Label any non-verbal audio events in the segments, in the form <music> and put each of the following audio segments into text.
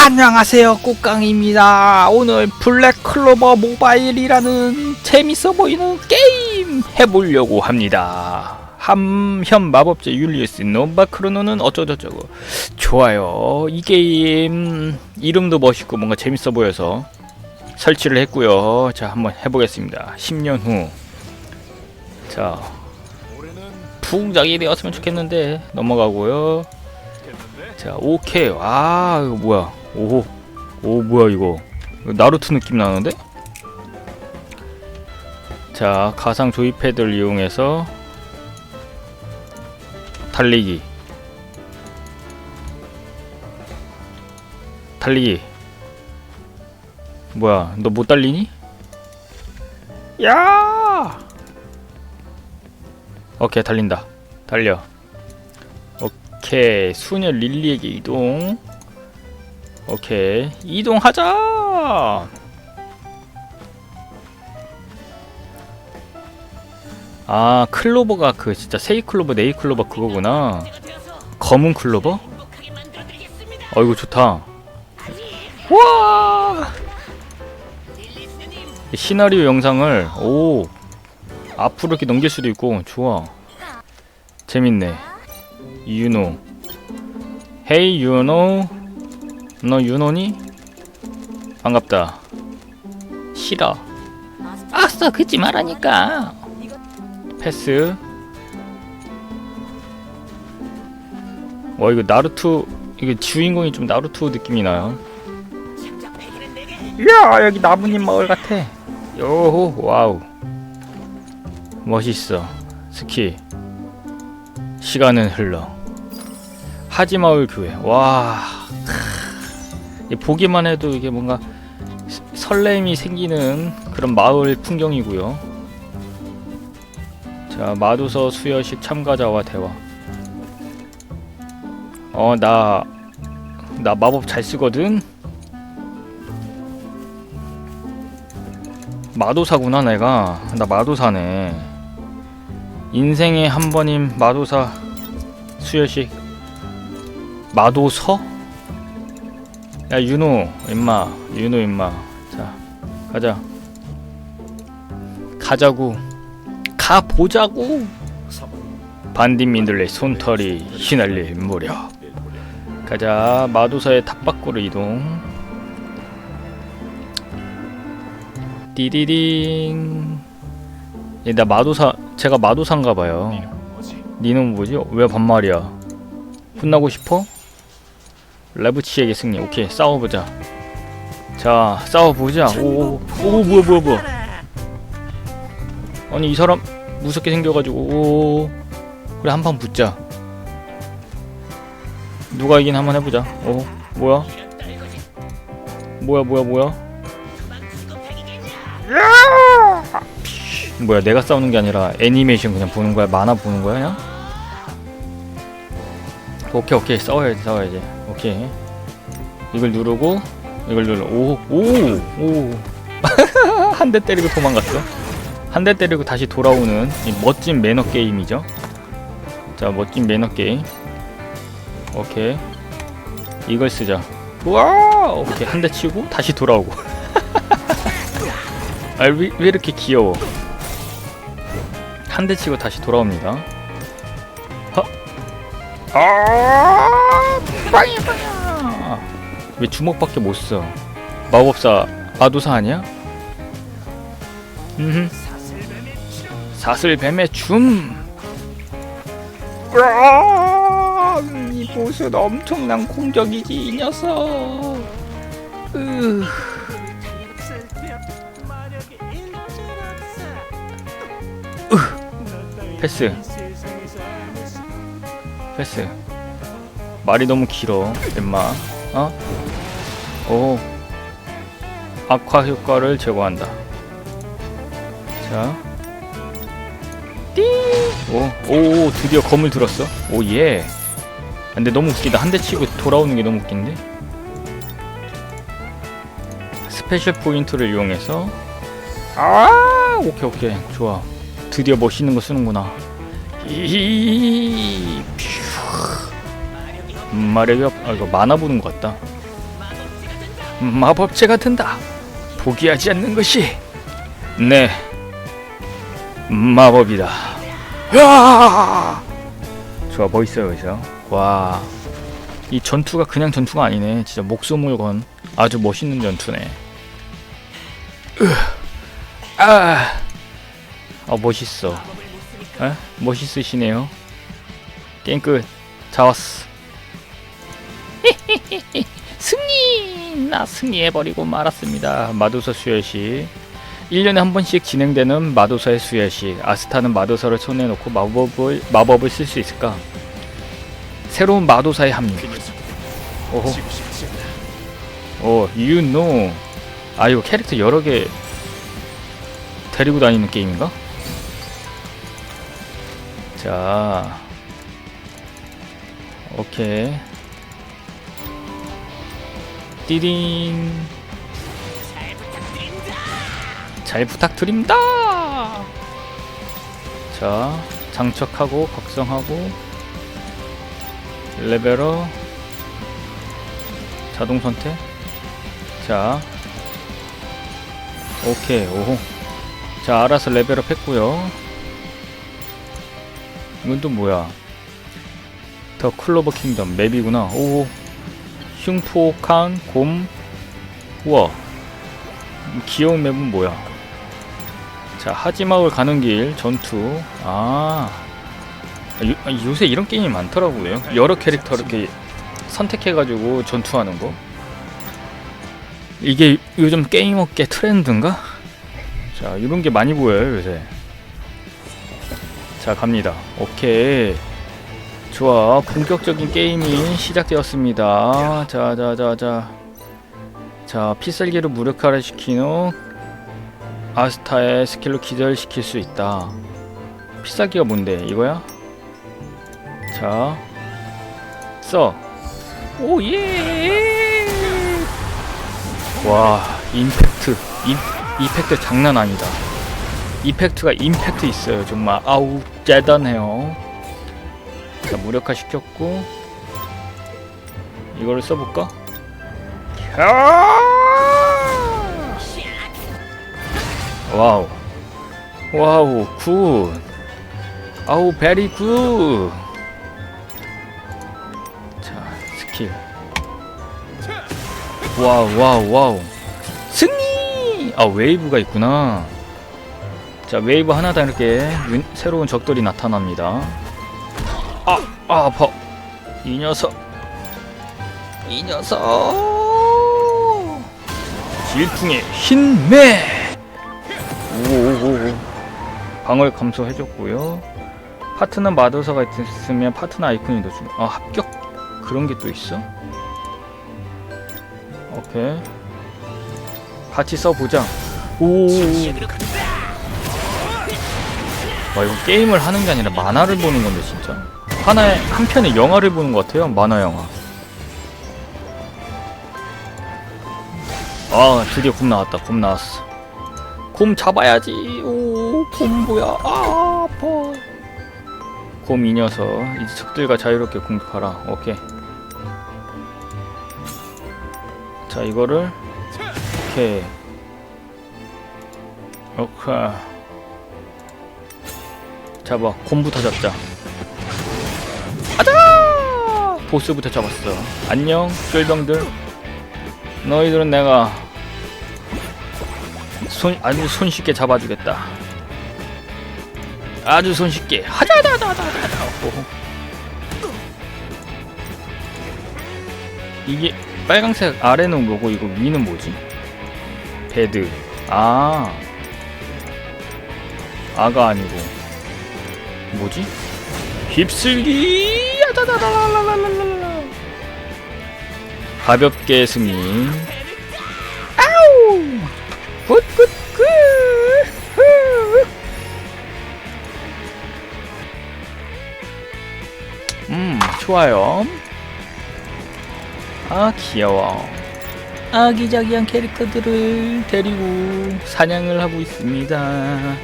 안녕하세요 꽃강입니다. 오늘 블랙클로버 모바일이라는 재밌어 보이는 게임 해보려고 합니다. 함현 마법제 율리우스 노바 크로노는 어쩌저쩌고. 좋아요. 이 게임 이름도 멋있고 뭔가 재밌어 보여서 설치를 했고요. 자 한번 해보겠습니다. 10년 후자 부웅장이 되었으면 좋겠는데 넘어가고요. 자 오케이. 아 이거 뭐야 오호. 오 뭐야 이거. 나루토 느낌 나는데? 자 가상 조이패드를 이용해서 달리기. 달리기. 뭐야 너 못 달리니? 야! 오케이 달린다. 달려. 오케이 수녀 릴리에게 이동 오케이. 이동하자! 아 클로버가 그 진짜 세이 클로버 네이 클로버 그거구나. 검은 클로버? 어이구 좋다. 와! 시나리오 영상을 오! 앞으로 이렇게 넘길 수도 있고 좋아. 재밌네. 유노. 헤이 유노 너 유노니? 반갑다. 싫어. 아싸 그지 말라니까. 패스. 와 이거 나루토 이거 주인공이 좀 나루토 느낌이 나요. 야 여기 나무님 마을 같아. 요호 와우. 멋있어. 스키. 시간은 흘러. 하지마을 교회. 와 보기만 해도 이게 뭔가 스- 설렘이 생기는 그런 마을 풍경이고요. 자 마도서 수여식 참가자와 대화. 어 나 나 마법 잘 쓰거든? 마도사구나 내가. 나 마도사네. 인생에 한 번인 마도사 수여식. 마도서? 야 윤호 임마. 윤호 임마. 자 가자. 가자고. 가보자고. 반딧민들의 손털이 휘날릴 무렵. 가자. 마도사의 탑밖으로 이동. 띠디딩. 얘, 나 마도사 제가 마도사인가 봐요. 니는 뭐지? 왜 반말이야? 혼나고 싶어? 레브치에게 승리. 오케이 싸워보자. 자 싸워보자. 오오 오, 뭐야 뭐야 뭐야. 아니 이 사람 무섭게 생겨가지고 오 그래 한 판 붙자. 누가 이긴 한번 해보자. 오 뭐야? 뭐야 뭐야 뭐야? 뭐야 내가 싸우는 게 아니라 애니메이션 그냥 보는 거야? 만화 보는 거야 그냥 오케이 오케이. 싸워야지 싸워야지. 오케이. 이걸 누르고 이걸 눌러 오오오한 <laughs> 대 때리고 도망갔어. 한 대 때리고 다시 돌아오는 이 멋진 매너 게임이죠. 자 멋진 매너 게임. 오케이. 이걸 쓰자. 우와! 오케이. 한 대 치고 다시 돌아오고. <laughs> 아왜 왜 이렇게 귀여워? 한 대 치고 다시 돌아옵니다. 허. 아, 빵이야. 왜 주먹밖에 못 써? 마법사 마도사 아니야? 음. 사슬뱀의 춤. 으아, 이 보스는 엄청난 공격이지 이 녀석. 으. 패스. 패스. 말이 너무 길어, 엠마. 어? 오. 악화 효과를 제거한다. 자. 띠. 오, 오, 드디어 검을 들었어. 오, 예. 근데 너무 웃기다. 한 대 치고 돌아오는 게 너무 웃긴데? 스페셜 포인트를 이용해서 아, 오케이, 오케이. 좋아. 드디어 멋있는 거 쓰는구나. 히히. 퓨. 없, 아, 이거 만화 보는 것 같다. 마법제가 든다. 포기하지 않는 것이 네 마법이다. 야! 좋아 보이세요 여기서? 와. 이 전투가 그냥 전투가 아니네. 진짜 목숨을 건 아주 멋있는 전투네. 으, 아, 아 멋있어. 에? 멋있으시네요. 게임 끝. 잡았어. <laughs> 승리! 나 승리해버리고 말았습니다. 마도사 수혈식. 1년에 한 번씩 진행되는 마도사의 수혈식. 아스타는 마도사를 손에 놓고 마법을, 마법을 쓸 수 있을까? 새로운 마도사의 합류. 오호. 오, you know. 아, 이거 캐릭터 여러 개 데리고 다니는 게임인가? 자. 오케이. 띠딩. 잘 부탁드립니다. 자, 장착하고 각성하고 레벨업 자동 선택. 자, 오케이, 오호. 자, 알아서 레벨업 했고요. 이건 또 뭐야? 더 클로버 킹덤 맵이구나. 오, 흉포 칸 곰. 우와, 이 귀여운 맵은 뭐야? 자, 하지마을 가는 길 전투. 아, 요, 아, 요 새 이런 게임이 많더라고요. 여러 캐릭터 이렇게 선택해가지고 전투하는 거. 이게 요즘 게임업계 트렌드인가? 자, 이런 게 많이 보여요, 요새. 자, 갑니다. 오케이. 좋아. 본격적인 게임이 시작되었습니다. 자, 자, 자, 자. 자, 피살기를 무력화시킨 후 아스타의 스킬로 기절시킬 수 있다. 피살기가 뭔데? 이거야? 자, 써. 오 예. 와, 임팩트. 임, 이펙트 장난 아니다. 이펙트가 임팩트 있어요. 정말 아우 대단해요. 자, 무력화 시켰고 이거를 써볼까? 와우, 와우, 굿. 아우 베리 굿. 자, 스킬. 와우, 와우, 와우. 승리! 아, 웨이브가 있구나. 자, 웨이브 이렇게 윤- 새로운 적들이 나타납니다. 아, 아, 아파. 이 녀석. 이 녀석. 질풍의 흰매. 오오오. 방어를 감소해줬고요. 파트너 마도사가 있으면 파트너 아이콘이 더 중. 아, 합격. 그런 게 또 있어? 오케이. 같이 써보자. 오. 와 이거 게임을 하는 게 아니라 만화를 보는 건데 진짜. 하나에 한 편의 영화를 보는 것 같아요. 만화 영화. 아 드디어 곰 나왔다. 곰 나왔어. 곰 잡아야지. 오, 곰 뭐야? 아, 아파. 곰 이 녀석. 이제 적들과 자유롭게 공격하라. 오케이. 자 이거를 오케이. 오케이. 잡아. 곰부터 잡자. 보스부터 잡았어. 안녕, 쫄병들. 너희들은 내가 손 아주 손쉽게 잡아주겠다. 아주 손쉽게. 하자다다다다다. 이게 빨강색 아래는 뭐고 이거 위는 뭐지? 베드. 아. 아가 아니고. 뭐지? 휩쓸기 가볍게 승리 아우 굿굿 굿 음 좋아요 아 귀여워 아기자기한 캐릭터들을 데리고 사냥을 하고 있습니다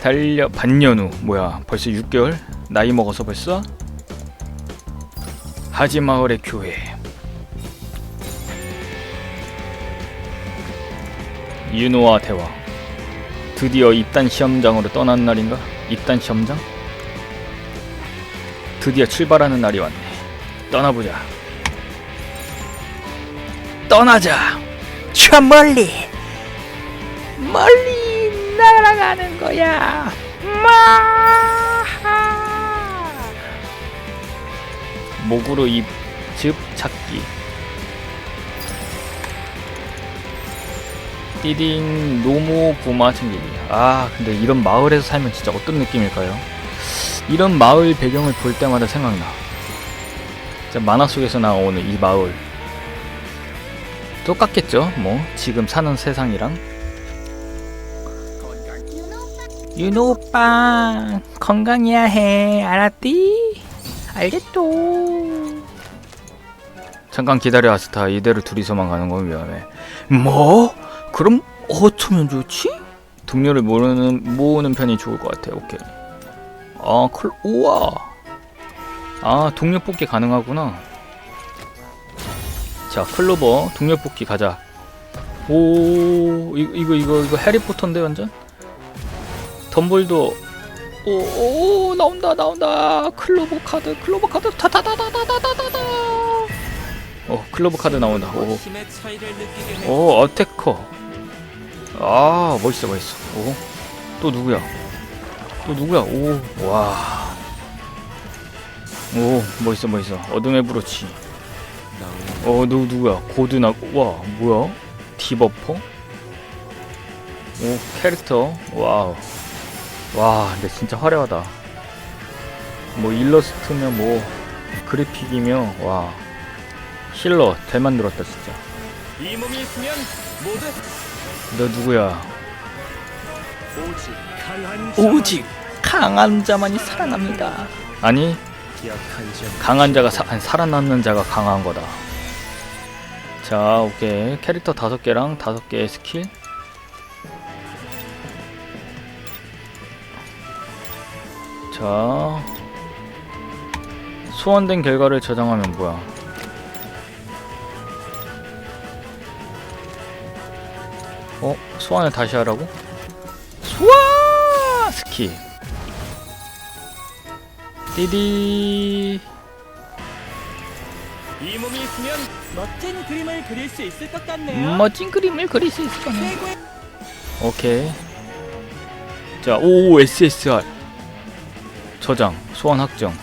달려 반년 후 뭐야 벌써 6개월 나이 먹어서 벌써 하지 마을의 교회 윤호와 대화. 드디어 입단 시험장으로 떠나는 날인가? 입단 시험장? 드디어 출발하는 날이 왔네. 떠나보자. 떠나자. 저 멀리, 멀리 날아가는 거야. 마 목으로 입, 즙 찾기. 띠딩 노모 부마 챙기기. 아 근데 이런 마을에서 살면 진짜 어떤 느낌일까요? 이런 마을 배경을 볼 때마다 생각나. 진짜 만화 속에서 나오는 이 마을. 똑같겠죠? 뭐 지금 사는 세상이랑. 윤호 오빠 건강해야 해 알았디? 알겠도. 잠깐 기다려 아스타 이대로 둘이서만 가는 건 위험해. 뭐? 그럼 어쩌면 좋지? 동료를 모르는 모으는 편이 좋을 것 같아. 오케이. 아, 클 우와. 아, 동료 뽑기 가능하구나. 자, 클로버 동료 뽑기 가자. 오, 이거 이거, 이거 해리포터인데 완전? 덤블도 오, 오 나온다 나온다. 클로버 카드 클로버 카드. 타타타타타타타타 어 클로버 카드 나온다. 오. 오 어테커. 아 멋있어 멋있어. 오또 누구야? 또 누구야? 오와오 멋있어 멋있어. 어둠의 브로치. 어 누구 누구야? 고드나 와 뭐야? 디버퍼? 오 캐릭터. 와우 와 근데 진짜 화려하다 뭐 일러스트면 뭐 그래픽이며 와 힐러 잘 만들었다 진짜 이 몸이 있으면 모두 너 누구야 오직 강한 오직 강한 자만이 살아납니다. 아니 자 강한 자가 사, 아니, 살아남는 자가 강한 거다. 자 오케이 캐릭터 다섯 개랑 다섯 개의 스킬. 자 소환된 결과를 저장하면 뭐야? 어 소환을 다시 하라고? 소환 스킬. 띠디 이 몸이 있으면 멋진 그림을 그릴 수 있을 것 같네요. 멋진 그림을 그릴 수 있을 거네. 최고의 오케이. 자, 오 SSR 저장 소환 확정.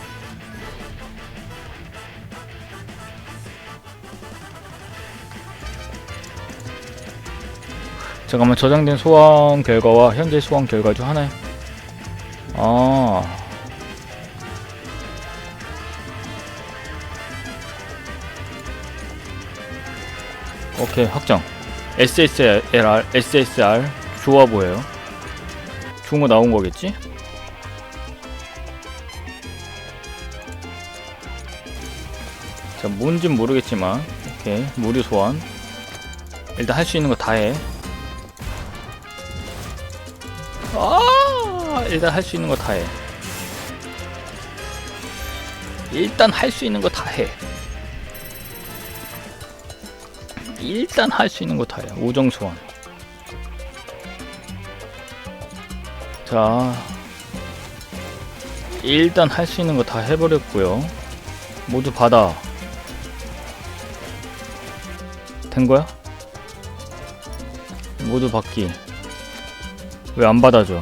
잠깐만 저장된 소환 결과와 현재 소환 결과 중 하나에 아 오케이 확정 SSR, SSR 좋아 보여요. 좋은 거 나온 거겠지? 자, 뭔진 모르겠지만, 오케이, 무료 소환. 일단 할 수 있는 거 다 해. 아, 일단 할 수 있는 거 다 해. 일단 할 수 있는 거 다 해. 일단 할 수 있는 거 다 해. 우정 소환. 자, 일단 할 수 있는 거 다 해버렸고요. 모두 받아. 된 거야? 모두 받기. 왜 안 받아줘?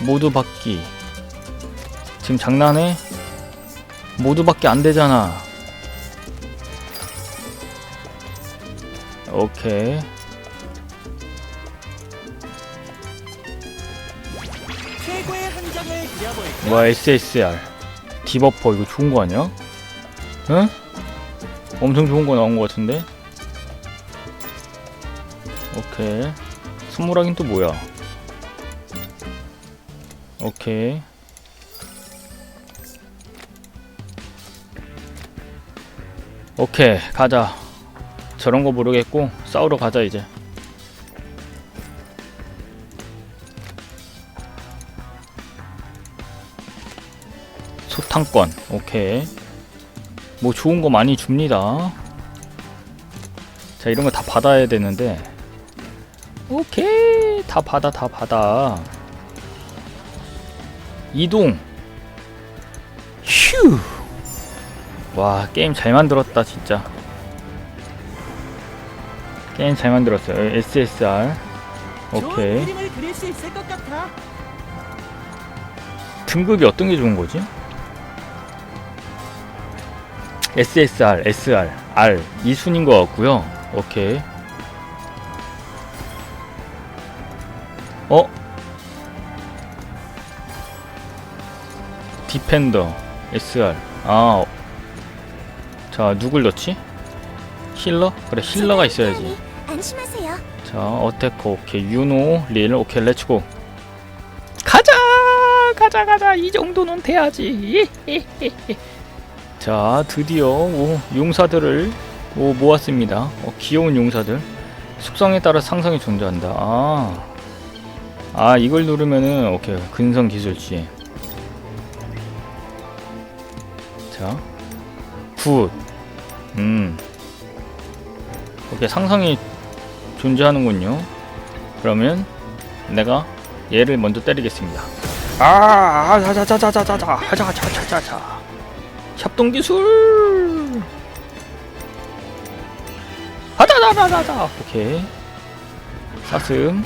모두 받기. 지금 장난해? 모두 받기 안 되잖아. 오케이. 와 SSR 디버퍼 이거 좋은 거 아니야? 응? 엄청 좋은 거 나온 거 같은데? 오케이. 선물하긴 또 뭐야? 오케이. 오케이 가자. 저런 거 모르겠고 싸우러 가자 이제. 소탕권 오케이 뭐 좋은 거 많이 줍니다. 자 이런 거 다 받아야 되는데. 오케이. 다 받아 다 받아. 이동. 휴 와 게임 잘 만들었다 진짜. 게임 잘 만들었어요. SSR 오케이. 등급이 어떤 게 좋은 거지? SSR, SR, R 이 순인 것 같고요. 오케이. 어? 디펜더, SR. 아, 자 누굴 넣지? 힐러? 그래 힐러가 있어야지. 안심하세요. 자 어테커 오케이 유노 릴 오케이 렛츠고 가자 가자 가자 이 정도는 돼야지 <laughs> 자 드디어 오, 용사들을 오, 모았습니다 어, 귀여운 용사들 속성에 따라 상성이 존재한다 아, 아 이걸 누르면은 오케이 근성 기술치 자굿음 오케이 상성이 존재하는군요. 그러면 내가 얘를 먼저 때리겠습니다. 아, 자자자자자자자, 하자자자자자. 협동 기술. 하자자자자자. 오케이. 사슴.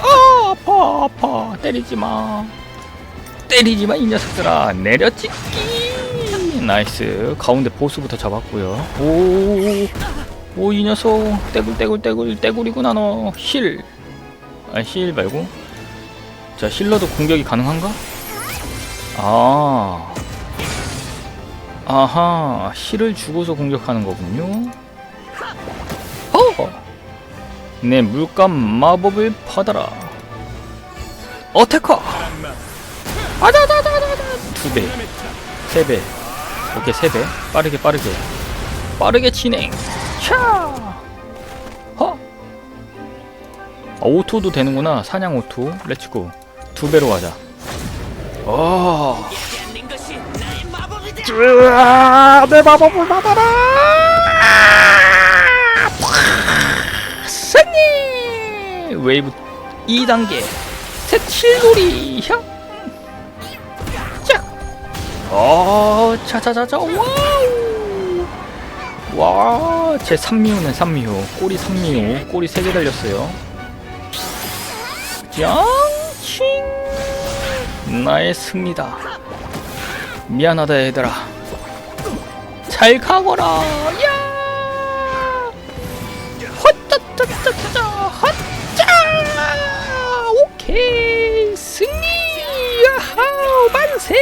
아, 아파 아파. 때리지 마. 때리지 마 이 녀석들아. 내려찍기. 나이스. 가운데 보스부터 잡았고요. 오. 오 이 녀석 떼굴 떼굴 떼굴 떼굴이구나 너 힐아힐 말고 자 힐러도 공격이 가능한가? 아 아하 힐을 주고서 공격하는 거군요 허내 물감 마법을 받아라 어테커 두배 세배 오케이 세배 빠르게 빠르게 빠르게 진행 차! 허! 아, 오토도 되는구나. 사냥 오토. 렛츠고. 두 배로 가자. 어. 으아, 내 마법을 받아라! 승리! 웨이브 2단계. 셋 실놀이. 형. 짝! 어, 차차차차. 와우! 와, 제 삼미호네 삼미호. 꼬리 삼미호. 꼬리 세개 달렸어요. 양칭 나의 승리다. 미안하다 얘들아. 잘 가거라. 야! 헛짜짜짜짜 헛짜! 오케이 승리! 야하 만세!